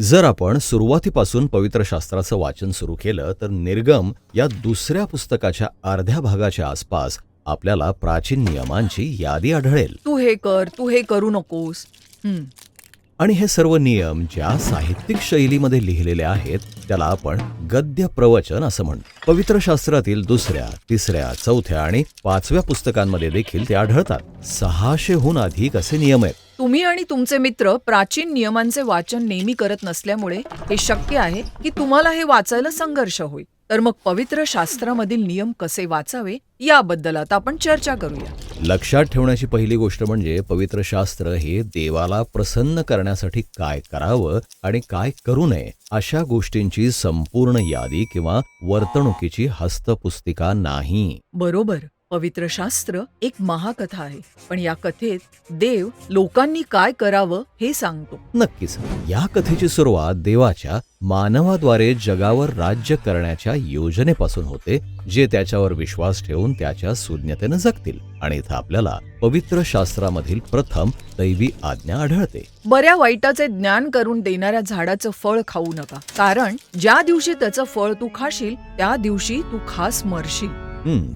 जर आपण सुरुवातीपासून पवित्र शास्त्राचं वाचन सुरू केलं तर निर्गम या दुसऱ्या पुस्तकाच्या अर्ध्या भागाच्या आसपास आपल्याला प्राचीन नियमांची यादी आढळेल. तू हे कर तू हे करू नकोस. हं, आणि हे सर्व नियम ज्या साहित्यिक शैलीमध्ये लिहिलेले आहेत त्याला आपण गद्य प्रवचन असं म्हणतो. पवित्र शास्त्रातील दुसऱ्या तिसऱ्या चौथ्या आणि पाचव्या पुस्तकांमध्ये देखील ते आढळतात. सहाशेहून अधिक असे नियम आहेत. तुम्ही आणि तुमचे मित्र प्राचीन नियमांचे वाचन नेहमी करत नसल्यामुळे हे शक्य आहे की तुम्हाला हे वाचायला संघर्ष होईल. तर मग पवित्र शास्त्रामधील नियम कसे वाचावे याबद्दल आता आपण चर्चा करूया. लक्षात ठेवण्याची पहिली गोष्ट म्हणजे पवित्र शास्त्र हे देवाला प्रसन्न करण्यासाठी काय करावं आणि काय करू नये अशा गोष्टींची संपूर्ण यादी किंवा वर्तणुकीची हस्तपुस्तिका नाही. बरोबर. पवित्र शास्त्र एक महाकथा आहे. पण या कथेत देव लोकांनी काय करावं हे सांगतो. नक्कीच. या कथेची सुरुवात देवाच्या मानवाद्वारे जगावर राज्य करण्याच्या योजनेपासून होते जे त्याच्यावर विश्वास ठेवून त्याच्या सुज्ञतेनं जगतील आणि इथं आपल्याला पवित्र शास्त्रामधील प्रथम दैवी आज्ञा आढळते. बऱ्या वाईटाचे ज्ञान करून देणाऱ्या झाडाचं फळ खाऊ नका कारण ज्या दिवशी त्याचं फळ तू खाशील त्या दिवशी तू खास मरशील.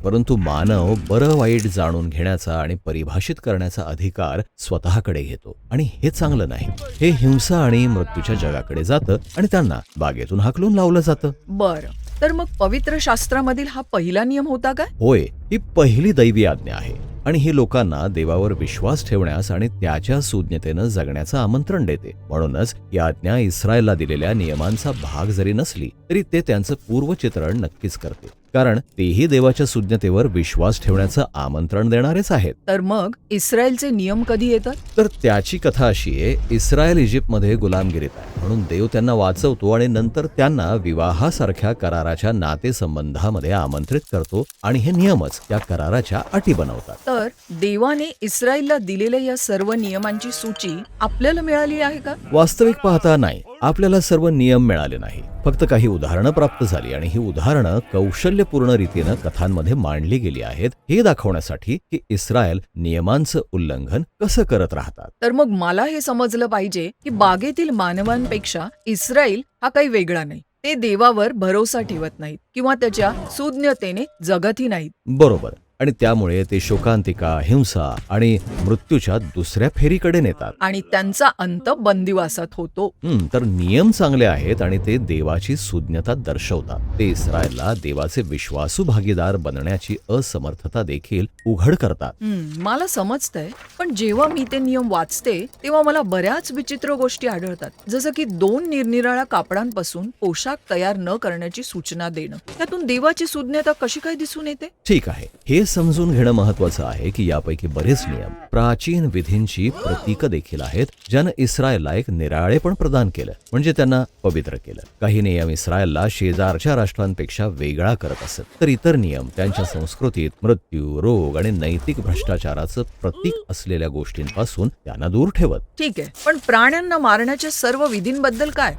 परंतु मानव बरं वाईट जाणून घेण्याचा आणि परिभाषित करण्याचा अधिकार स्वतःकडे घेतो. आणि हे चांगलं नाही. हे हिंसा आणि मृत्यूच्या जगाकडे जातं आणि त्यांना बागेतून हाकलून लावलं जातं. बर. तर मग पवित्र शास्त्रामधील हा पहिला नियम होता काय? होय. ही पहिली दैवी आज्ञा आहे. आणि ही लोकांना देवावर विश्वास ठेवण्यास आणि त्याच्या सुज्ञतेनं जगण्याचं आमंत्रण देते. म्हणूनच ही आज्ञा इस्रायलला दिलेल्या नियमांचा भाग जरी नसली तरी ते त्यांचं पूर्वचित्रण नक्कीच करते. कारण तेही देवाच्या सुज्ञतेवर विश्वास ठेवण्याचं आमंत्रण देणारेच आहेत. तर मग इस्रायलचे नियम कधी येतात? तर त्याची कथा अशी आहे इस्रायल इजिप्तमध्ये गुलामगिरीत आहे. म्हणून देव त्यांना वाचवतो आणि नंतर त्यांना विवाहासारख्या कराराच्या नातेसंबंधामध्ये आमंत्रित करतो आणि हे नियमच त्या कराराच्या अटी बनवतात. तर देवाने इस्रायलला दिलेल्या या सर्व नियमांची सूची आपल्याला मिळाली आहे का? वास्तविक पाहता नाही. आपल्याला सर्व नियम मिळाले नाही. फक्त काही उदाहरणं प्राप्त झाली आणि ही उदाहरणं कौशल्यपूर्ण रीतीनं कथांमध्ये मांडली गेली आहेत. हे दाखवण्यासाठी की इस्रायल नियमांचं उल्लंघन कसं करत राहतात. तर मग मला हे समजलं पाहिजे की बागेतील मानवांपेक्षा इस्रायल हा काही वेगळा नाही. ते देवावर भरोसा ठेवत नाहीत किंवा त्याच्या सुज्ञतेने जगतही नाहीत. बरोबर. आणि त्यामुळे ते शोकांतिका हिंसा आणि मृत्यूच्या दुसऱ्या फेरीकडे नेतात. आणि त्यांचा अंत बंदिवासात होतो. हं, तर नियम चांगले आहेत आणि ते देवाची सुज्ञता दर्शवतात. ते इस्रायलला देवाचे विश्वासू भागीदार बनण्याची असमर्थता देखील उघड करतात. मला समजतंय पण जेव्हा मी ते नियम वाचते तेव्हा मला बऱ्याच विचित्र गोष्टी आढळतात. जसं की दोन निरनिराळ्या कापडांपासून पोशाख तयार न करण्याची सूचना देणं. त्यातून देवाची सुज्ञता कशी काय दिसून येते? ठीक आहे. हे समजून घेणं महत्वाचं आहे की यापैकी बरेच नियम प्राचीन विधींची प्रतीक देखील आहेत ज्यानं इस्रायलला एक निराळेपण प्रदान केलं म्हणजे त्यांना पवित्र केलं. काही नियम इस्रायलला शेजारच्या राष्ट्रांपेक्षा वेगळा करत असत तर इतर नियम त्यांच्या संस्कृतीत मृत्यू रोग आणि नैतिक भ्रष्टाचाराचं प्रतीक असलेल्या गोष्टींपासून त्यांना दूर ठेवत. ठीक आहे पण प्राण्यांना मारण्याच्या सर्व विधींबद्दल काय?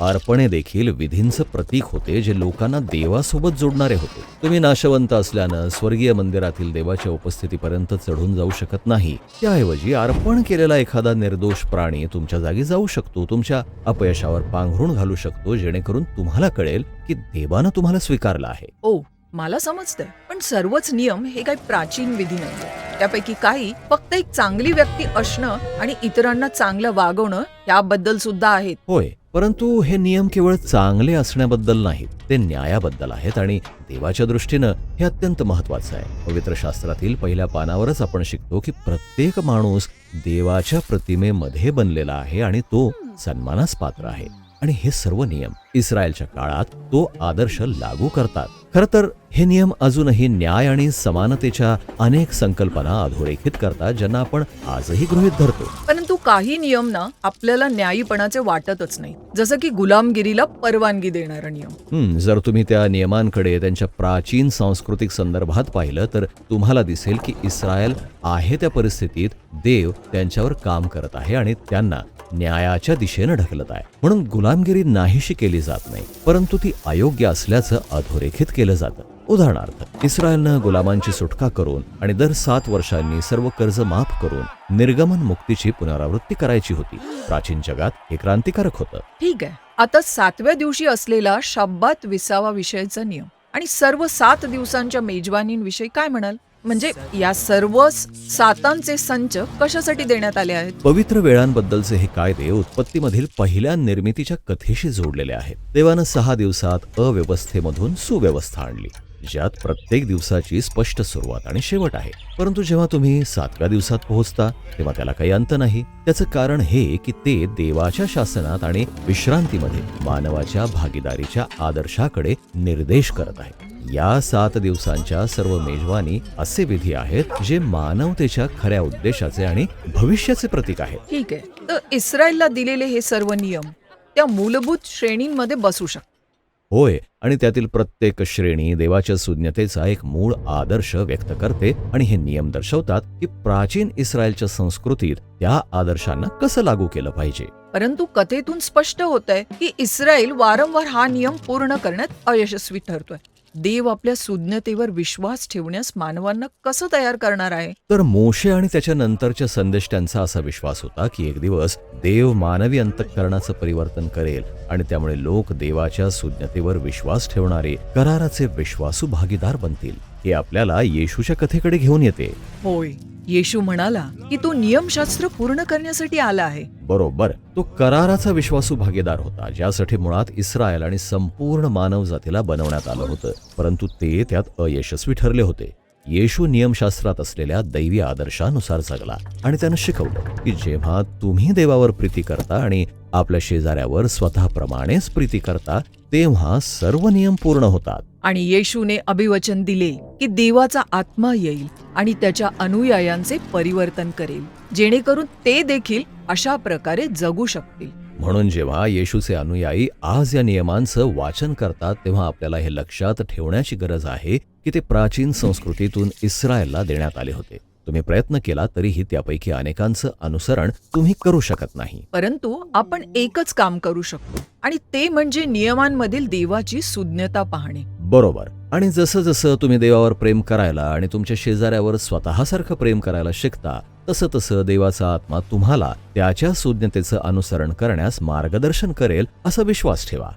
अर्पणे देखील विधींचं प्रतीक होते जे लोकांना देवासोबत जोडणारे होते. तुम्ही नाशवंत असल्यानं स्वर्गीय मंदिरातील देवाच्या उपस्थितीपर्यंत चढून जाऊ शकत नाही. त्याऐवजी अर्पण केलेला एखादा निर्दोष प्राणी तुमच्या जागी जाऊ शकतो. तुमच्या अपयशावर पांघरून घालू शकतो. जेणेकरून तुम्हाला कळेल की देवानं तुम्हाला स्वीकारलं आहे. ओ मला समजतंय. पण सर्वच नियम हे काही प्राचीन विधी नाही त्यापैकी काही फक्त एक चांगली व्यक्ती असणं आणि इतरांना चांगलं वागवणं याबद्दल सुद्धा आहेत. होय. परंतु हे नियम केवळ चांगले असण्याबद्दल नाहीत ते न्यायाबद्दल आहेत आणि देवाच्या दृष्टीनं हे अत्यंत महत्वाचं आहे. पवित्र शास्त्रातील पहिल्या पानावरच आपण शिकतो की प्रत्येक माणूस देवाच्या प्रतिमेमध्ये बनलेला आहे आणि तो सन्मानास पात्र आहे. आणि हे सर्व नियम इस्रायलच्या काळात तो आदर्श लागू करतात. खर तर हे नियम अजूनही न्याय आणि समानतेच्या अनेक संकल्पना अधोरेखित करतात ज्यांना आपण आजही गृहीत धरतो. काही नियम ना आपल्याला न्यायीपणाचे वाटतच नाही. जसं की गुलामगिरीला परवानगी देणारा नियम. जर तुम्ही त्या नियमांकडे त्यांच्या प्राचीन सांस्कृतिक संदर्भात पाहिलं तर तुम्हाला दिसेल की इस्रायल आहे त्या परिस्थितीत देव त्यांच्यावर काम करत आहे आणि त्यांना न्यायाच्या दिशेनं ढकलत आहे. म्हणून गुलामगिरी नाहीशी केली जात नाही परंतु ती अयोग्य असल्याचं अधोरेखित केलं जातं. उदाहरणार्थ इस्रायलनं गुलामांची सुटका करून आणि दर सात वर्षांनी सर्व कर्ज माफ करून निर्गमन मुक्तीची पुनरावृत्ती करायची होती. प्राचीन जगात हे क्रांतिकारक होतं. ठीक आहे. आता सातव्या दिवशी असलेला शब्बात विसावा विषयीचा नियम आणि सर्व सात दिवसांच्या मेजवानींविषयी काय म्हणाल? म्हणजे या सर्व सातांचे संच कशासाठी देण्यात आले आहेत? पवित्र वेळांबद्दलचे हे कायदे उत्पत्तीमधील पहिल्या निर्मितीच्या कथेशी जोडलेले आहेत. देवानं सहा दिवसात अव्यवस्थेमधून सुव्यवस्था आणली. ज्यात प्रत्येक दिवसाची स्पष्ट सुरुवात आणि शेवट आहे. परंतु जेव्हा तुम्ही सातव्या दिवसात पोहोचता तेव्हा त्याला काही अंत नाही. त्याचं कारण हे की ते देवाच्या शासनात आणि विश्रांतीमध्ये मानवाच्या भागीदारीच्या आदर्शाकडे निर्देश करत आहे या सात दिवसांच्या सर्व मेजवानी असे विधी आहेत जे मानवतेच्या खऱ्या उद्देशाचे आणि भविष्याचे प्रतीक आहेत. ठीक आहे. तर इस्रायलला दिलेले हे सर्व नियम त्या मूलभूत श्रेणींमध्ये बसू शकतात. होय आणि त्यातील प्रत्येक श्रेणी देवाच्या सुज्ञतेचा एक मूळ आदर्श व्यक्त करते आणि हे नियम दर्शवतात की प्राचीन इस्रायलच्या संस्कृतीत त्या आदर्शांना कसं लागू केलं पाहिजे. परंतु कथेतून स्पष्ट होत आहे की इस्रायल वारंवार हा नियम पूर्ण करण्यात अयशस्वी ठरतोय. देव आपल्या सुज्ञतेवर विश्वास ठेवण्यास मानवांना कसं तयार करणार आहे? तर मोशे आणि त्याच्या नंतरच्या संदेष्ट्यांचा असा विश्वास होता की एक दिवस देव मानवी अंतकरणाचं परिवर्तन करेल आणि त्यामुळे लोक देवाच्या सुज्ञतेवर विश्वास ठेवणारे कराराचे विश्वासू भागीदार बनतील. हे आपल्याला येशूच्या कथेकडे घेऊन येते. होय येशू म्हणाला की तो नियमशास्त्र पूर्ण करण्यासाठी आला आहे. बरोबर तो कराराचा विश्वासू भागीदार होता ज्यासाठी मुळात इस्रायल आणि संपूर्ण मानव जातीला बनवण्यात आलं होतं परंतु ते त्यात अयशस्वी ठरले होते. येशू नियमशास्त्रात असलेल्या दैवी आदर्शानुसार जगला आणि त्यानं शिकवलं की जेव्हा तुम्ही देवावर प्रीती करता आणि आपल्या शेजाऱ्यावर स्वतःप्रमाणेच प्रीती करता तेव्हा सर्व नियम पूर्ण होतात. आणि येशूने अभिवचन दिले की देवाचा आत्मा येईल आणि त्याच्या अनुयायांचे परिवर्तन करेल जेणेकरून ते देखील अशा प्रकारे जगू शकतील. म्हणून जेव्हा येशूचे अनुयायी आज या नियमांचं वाचन करतात तेव्हा आपल्याला हे लक्षात ठेवण्याची गरज आहे की ते प्राचीन संस्कृतीतून इस्रायलला देण्यात आले होते. तुम्ही प्रयत्न केला तरीही त्यापैकी अनेकांचं अनुसरण तुम्ही करू शकत नाही. परंतु आपण एकच काम करू शकतो आणि ते म्हणजे नियमांमधील देवाची सुज्ञता पाहणे. बरोबर. आणि जसं जसं तुम्ही देवावर प्रेम करायला आणि तुमच्या शेजाऱ्यावर स्वतःसारखं प्रेम करायला शिकता तसं तसं देवाचा आत्मा तुम्हाला त्याच्या सुज्ञतेचं अनुसरण करण्यास मार्गदर्शन करेल असा विश्वास ठेवा.